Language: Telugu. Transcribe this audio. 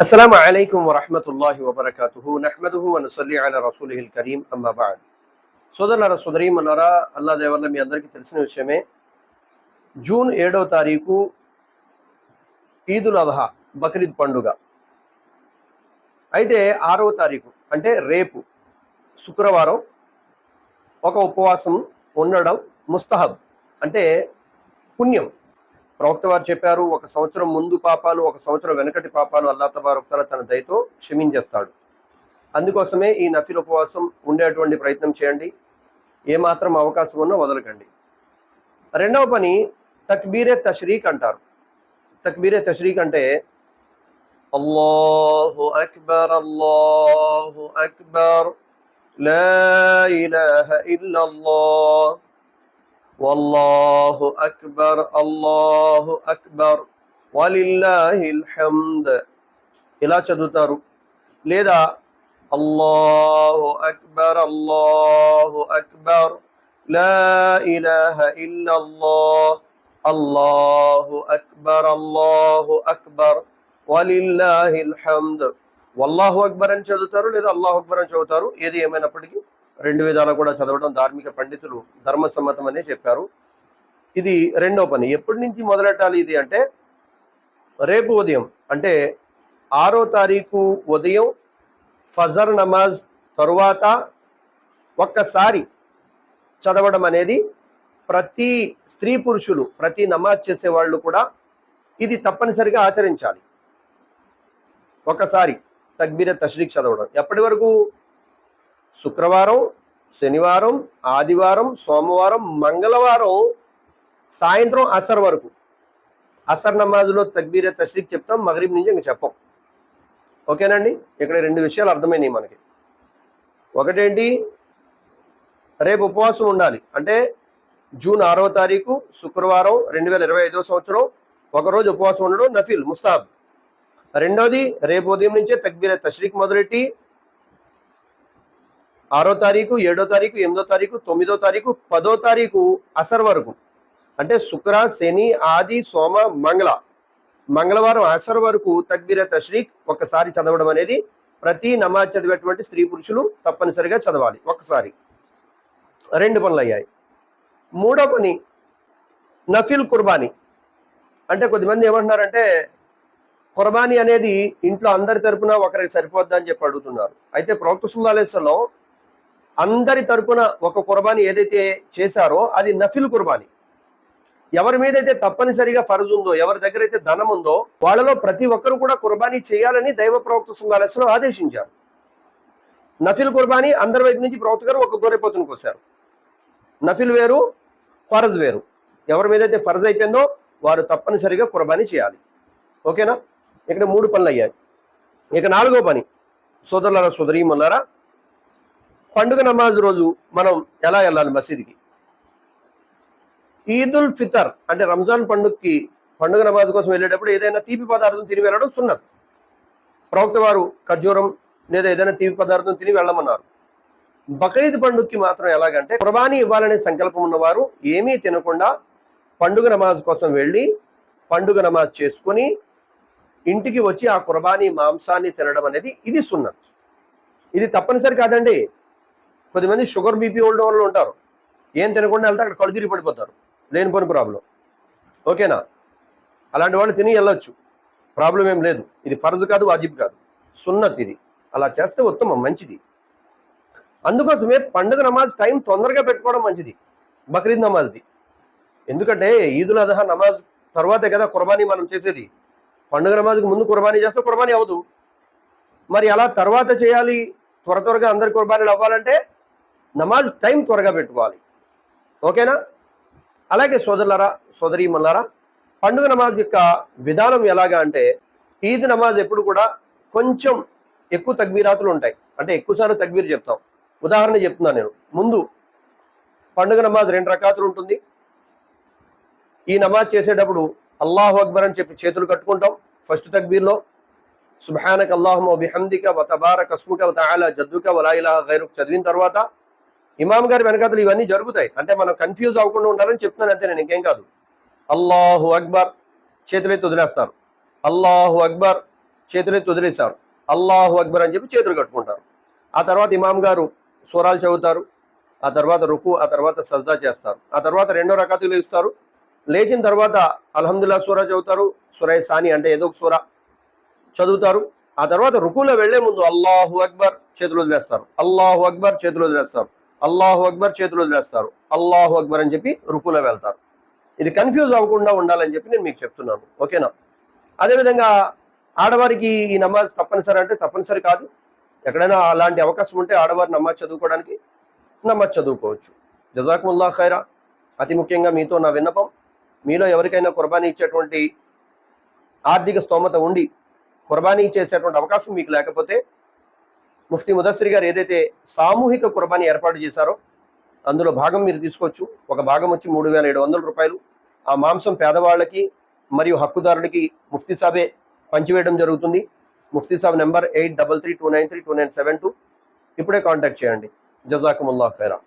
السلام عليكم ورحمة الله وبركاته نحمده ونصلي على رسوله الكريم أما بعد సోదరులారా సోదరీమన్నారా అల్లా దేవల్ల మీ అందరికీ తెలిసిన విషయమే జూన్ ఏడవ తారీఖు ఈదుల్ అదహా బక్రీద్ పండుగ అయితే ఆరవ తారీఖు అంటే రేపు శుక్రవారం ఒక ఉపవాసం ఉండడం ముస్తహబ్ అంటే పుణ్యం ప్రవక్త వారు చెప్పారు ఒక సంవత్సరం ముందు పాపాలు ఒక సంవత్సరం వెనకటి పాపాలు అల్లా తబారొక్తల తన దయతో క్షమించేస్తాడు. అందుకోసమే ఈ నఫిల్ ఉపవాసం ఉండేటువంటి ప్రయత్నం చేయండి. ఏమాత్రం అవకాశం ఉన్నా వదలకండి. రెండవ పని తక్బీరే తష్రీక్ అంటారు. తక్బీరే తష్రీక్ అంటే అల్లాహు అక్బర్ అల్లాహు అక్బర్ లా ఇలాహ ఇల్లల్లాహ్ والله أكبر الله أكبر ولله الحمد ఇలా చదువుతారు లేదా అల్లాహు అక్బర్ అల్లాహు అక్బర్ లా ఇలాహ ఇల్లల్లాహ్ అల్లాహు అక్బర్ అల్లాహు అక్బర్ వలిల్లాహిల్ హమ్ద్ వల్లాహు అక్బర్ అని చదువుతారు లేదా అల్లాహు అక్బర్ అని చదువుతారు ఏది ఏమైనప్పటికీ రెండు విధాలు కూడా చదవడం ధార్మిక పండితులు ధర్మసమ్మతం అనే చెప్పారు. ఇది రెండో పని. ఎప్పటి నుంచి మొదలెట్టాలి ఇది అంటే రేపు ఉదయం అంటే ఆరో తారీఖు ఉదయం ఫజర్ నమాజ్ తరువాత ఒక్కసారి చదవడం అనేది ప్రతి స్త్రీ పురుషులు ప్రతి నమాజ్ చేసే వాళ్ళు కూడా ఇది తప్పనిసరిగా ఆచరించాలి. ఒకసారి తక్బీర తష్రీక్ చదవడం. ఎప్పటి వరకు శుక్రవారం శనివారం ఆదివారం సోమవారం మంగళవారం సాయంత్రం అసర్ వరకు. అసర్ నమాజ్లో తక్బీరే తష్రీక్ చెప్తాం మగరీబ్ నుంచి ఇంక చెప్పం. ఓకేనండి? ఇక్కడ రెండు విషయాలు అర్థమైనాయి మనకి. ఒకటేంటి? రేపు ఉపవాసం ఉండాలి. అంటే జూన్ ఆరో తారీఖు శుక్రవారం రెండు వేల ఇరవై ఐదో సంవత్సరం ఒకరోజు ఉపవాసం ఉండడం నఫీల్ ముస్తాబ్. రెండోది రేపు ఉదయం నుంచే తక్బీరే తష్రీక్ మొదలెట్టి ఆరో తారీఖు ఏడో తారీఖు ఎనిమిదో తారీఖు తొమ్మిదో తారీఖు పదో తారీఖు అసర్ వరకు. అంటే శుక్ర శని ఆది సోమ మంగళ. మంగళవారం అసర్ వరకు తక్బీర తష్రీక్ ఒకసారి చదవడం అనేది ప్రతి నమాజ్ చదివేటువంటి స్త్రీ పురుషులు తప్పనిసరిగా చదవాలి ఒక్కసారి. రెండు పనులు అయ్యాయి. మూడో పని నఫిల్ కుర్బానీ. అంటే కొద్దిమంది ఏమంటున్నారంటే కుర్బానీ అనేది ఇంట్లో అందరి తరపున ఒకరికి సరిపోద్దని చెప్పి అడుగుతున్నారు. అయితే ప్రవక్త సుల్లాలేసలో అందరి తరపున ఒక కుర్బానీ ఏదైతే చేశారో అది నఫిల్ కుర్బానీ. ఎవరి మీద అయితే తప్పనిసరిగా ఫరజు ఉందో ఎవరి దగ్గర అయితే ధనం ఉందో వాళ్ళలో ప్రతి ఒక్కరు కూడా కుర్బానీ చేయాలని దైవ ప్రవక్త సుల్లాలేసలో ఆదేశించారు. నఫిల్ కుర్బానీ అందరి వైపు నుంచి ప్రవక్త గారు ఒక గొర్రెపోతుని కోసారు నఫిల్ వేరు ఫరజ్ వేరు. ఎవరి మీద అయితే ఫరజ్ అయిపోయిందో వారు తప్పనిసరిగా కుర్బానీ చేయాలి. ఓకేనా? ఇక్కడ మూడు పనులు అయ్యాయి. ఇక నాలుగో పని. సోదరులారా సోదరీమన్నారా పండుగ నమాజ్ రోజు మనం ఎలా వెళ్ళాలి మసీద్కి? ఈదుల్ ఫితర్ అంటే రంజాన్ పండుగకి పండుగ నమాజ్ కోసం వెళ్ళేటప్పుడు ఏదైనా తీపి పదార్థం తిని వెళ్ళడం సున్నత్. ప్రవక్త వారు ఖర్జూరం లేదా ఏదైనా తీపి పదార్థం తిని వెళ్ళమన్నారు. బక్రీద్ పండుగకి మాత్రం ఎలాగంటే కుర్బానీ ఇవ్వాలనే సంకల్పం ఉన్నవారు ఏమీ తినకుండా పండుగ నమాజ్ కోసం వెళ్ళి పండుగ నమాజ్ చేసుకొని ఇంటికి వచ్చి ఆ కుర్బానీ మాంసాన్ని తినడం అనేది ఇది సున్నత్. ఇది తప్పనిసరి కాదండి. కొద్దిమంది షుగర్ బీపీ ఓల్డ్ వాళ్ళు ఉంటారు. ఏం తినకుండా వెళ్తే అక్కడ కళ్ళు తిరిగి పడిపోతారు. లేనిపోని ప్రాబ్లం. ఓకేనా? అలాంటి వాళ్ళు తిని వెళ్ళొచ్చు. ప్రాబ్లం ఏం లేదు. ఇది ఫర్జ్ కాదు వాజిబ్ కాదు. సున్నత్ ఇది. అలా చేస్తే ఉత్తమం మంచిది. అందుకోసమే పండుగ నమాజ్ టైం తొందరగా పెట్టుకోవడం మంచిది. బక్రీద్ నమాజ్ది. ఎందుకంటే ఈదుల్ అదహా నమాజ్ తర్వాతే కదా కుర్బానీ మనం చేసేది. పండుగ నమాజ్కి ముందు కుర్బానీ చేస్తే కుర్బానీ అవ్వదు. మరి అలా తర్వాత చేయాలి త్వర త్వరగా అందరి కుర్బానీలు అవ్వాలంటే నమాజ్ టైం త్వరగా పెట్టుకోవాలి. ఓకేనా? అలాగే సోదరులారా సోదరీమల్లారా పండుగ నమాజ్ యొక్క విధానం ఎలాగా అంటే ఈద్ నమాజ్ ఎప్పుడు కూడా కొంచెం ఎక్కువ తగ్బీరాతులు ఉంటాయి. అంటే ఎక్కువసార్లు తగ్బీర్ చెప్తాం. ఉదాహరణ చెప్తున్నాను నేను. ముందు పండుగ నమాజ్ రెండు రకాతులు ఉంటుంది. ఈ నమాజ్ చేసేటప్పుడు అల్లాహు అక్బర్ అని చెప్పి చేతులు కట్టుకుంటాం ఫస్ట్ తక్బీర్లో. సుభానక్ అల్లాహం బిహమ్దిక వతబార కస్ముక అస్ముక జద్దుక వలాయిలా ఇలాహ గైరుక్ చదివిన తర్వాత ఇమాం గారి వెనకాతలు ఇవన్నీ జరుగుతాయి. అంటే మనం కన్ఫ్యూజ్ అవ్వకుండా ఉండాలని చెప్తున్నాను అంతే నేను ఇంకేం కాదు. అల్లాహు అక్బర్ చేతులెత్తి వదిలేస్తారు. అల్లాహు అక్బర్ చేతులెత్తి వదిలేశారు. అల్లాహు అక్బర్ అని చెప్పి చేతులు కట్టుకుంటారు. ఆ తర్వాత ఇమాం గారు స్వరాలు చదువుతారు. ఆ తర్వాత రుకు ఆ తర్వాత సజ్దా చేస్తారు. ఆ తర్వాత రెండో రకాతులు ఇస్తారు. లేచిన తర్వాత అల్హమ్దుల్లా సూరా చదువుతారు. సురై సాని అంటే ఏదో ఒక సూరా చదువుతారు. ఆ తర్వాత రుకులో వెళ్ళే ముందు అల్లాహు అక్బర్ చేతులు వదిలేస్తారు. అల్లాహు అక్బర్ చేతులు వదిలేస్తారు. అల్లాహు అక్బర్ చేతులు వదిలేస్తారు. అల్లాహు అక్బర్ అని చెప్పి రుకులో వెళ్తారు. ఇది కన్ఫ్యూజ్ అవ్వకుండా ఉండాలని చెప్పి నేను మీకు చెప్తున్నాను. ఓకేనా? అదేవిధంగా ఆడవారికి ఈ నమాజ్ తప్పనిసరి అంటే తప్పనిసరి కాదు. ఎక్కడైనా అలాంటి అవకాశం ఉంటే ఆడవారు నమాజ్ చదువుకోవడానికి నమాజ్ చదువుకోవచ్చు. జజాకుముల్లా ఖైరా. అతి ముఖ్యంగా మీతో నా విన్నపం. మీలో ఎవరికైనా కుర్బానీ ఇచ్చేటువంటి ఆర్థిక స్తోమత ఉండి కుర్బానీ చేసేటువంటి అవకాశం మీకు లేకపోతే ముఫ్తీ ముదస్సిరి గారు ఏదైతే సామూహిక కుర్బానీ ఏర్పాటు చేశారో అందులో భాగం మీరు తీసుకోవచ్చు. ఒక భాగం వచ్చి మూడు వేల ఏడు వందల రూపాయలు. ఆ మాంసం పేదవాళ్ళకి మరియు హక్కుదారులకి ముఫ్తీ సాబే పంచివేయడం జరుగుతుంది. Mufti Sahab number eight double three two nine three two nine seven two. ఇప్పుడే కాంటాక్ట్ చేయండి. జజాకుముల్లా ఖైరా